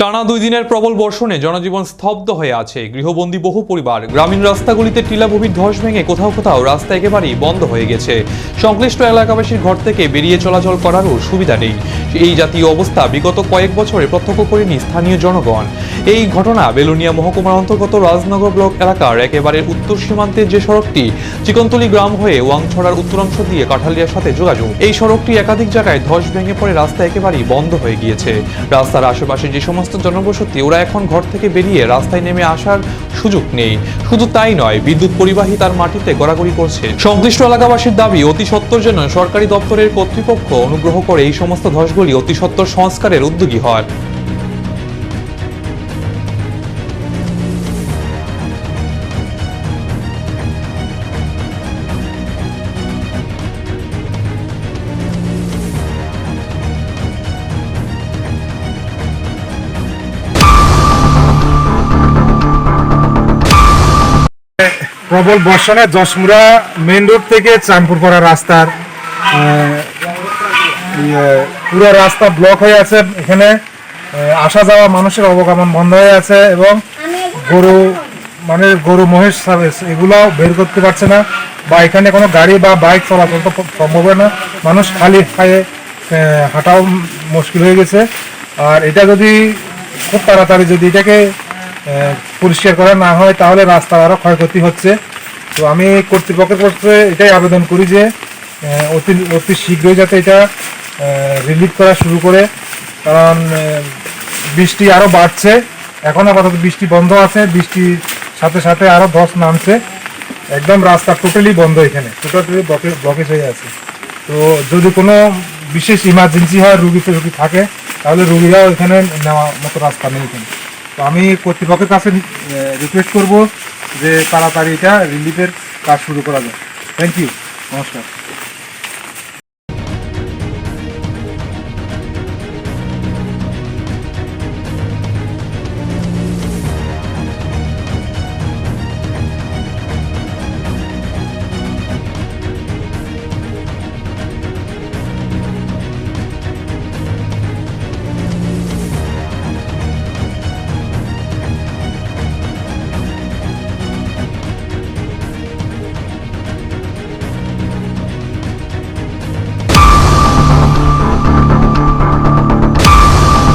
টানা দুই দিনের প্রবল বর্ষণে জনজীবন স্তব্ধ হয়ে আছে। গৃহবন্দী বহু পরিবার গ্রামীণ রাস্তাগুলিতে টিলাভূমির ধস ভেঙে কোথাও কোথাও রাস্তা একেবারেই বন্ধ হয়ে গেছে। সংশ্লিষ্ট এলাকাবাসীর ঘর থেকে বেরিয়ে চলাচল করারও সুবিধা নেই। এই জাতীয় অবস্থা বিগত কয়েক বছরে প্রত্যক্ষ করেনি স্থানীয় জনগণ। এই ঘটনা বেলুনিয়া মহকুমার অন্তর্গত রাজনগর ব্লক এলাকার একেবারে উত্তর সীমান্তের যে সড়কটি, চিকনতলি গ্রাম হয়ে ওয়াংছড়ার উত্তরাংশ দিয়ে কাঠালিয়ার সাথে যোগাযোগ। এই সড়কটি একাধিক জায়গায় ধস ভেঙে পড়ে রাস্তা একেবারেই বন্ধ হয়ে গিয়েছে। রাস্তার আশেপাশে যে সমস্ত জনবসতি, ওরা এখন ঘর থেকে বেরিয়ে রাস্তায় নেমে আসার সুযোগ নেই। শুধু তাই নয়, বিদ্যুৎ পরিবাহী তার মাটিতে গড়াগড়ি করছে। সংশ্লিষ্ট এলাকাবাসীর দাবি, অতি সত্বর জন্য সরকারি দপ্তরের কর্তৃপক্ষ অনুগ্রহ করে এই সমস্ত ধসগুলি অতি সত্বর সংস্কারের উদ্যোগী হয়। প্রবল বর্ষণে যশমুরা মেন রোড থেকে চাঁদপুর পড়া রাস্তার ইয়ে, পুরো রাস্তা ব্লক হয়ে আছে। এখানে আসা যাওয়া মানুষের অবগমন বন্ধ হয়ে আছে এবং গরু মানে গরু মহেশ সার্ভিস এগুলো বের করতে পারছে না বা এখানে কোনো গাড়ি বা বাইক চলাচল তো সম্ভব হয় না। মানুষ খালি খায়ে হাঁটাও মুশকিল হয়ে গেছে। আর এটা যদি খুব তাড়াতাড়ি যদি এটাকে পরিষ্কার করা না হয়, তাহলে রাস্তা আরও ক্ষয়ক্ষতি হচ্ছে। তো আমি কর্তৃপক্ষের কাছে এটাই আবেদন করি যে অতি অতি শীঘ্রই যাতে এটা রিলিফ করা শুরু করে। কারণ বৃষ্টি আরও বাড়ছে। এখন আপাতত বৃষ্টি বন্ধ আছে, বৃষ্টির সাথে সাথে আরও ধস নামছে। একদম রাস্তা টোটালি বন্ধ এখানে টোটালি ব্লকেজ হয়ে আছে। তো যদি কোনো বিশেষ ইমার্জেন্সি হয় রুগী তো রুগী থাকে, তাহলে রুগীরাও এখানে নেওয়া মতো রাস্তা নেই এখানে। তো আমি কর্তৃপক্ষের কাছে রিকোয়েস্ট করব যে তাড়াতাড়ি এটা রিলিফের কাজ শুরু করা যায় থ্যাংক ইউ নমস্কার।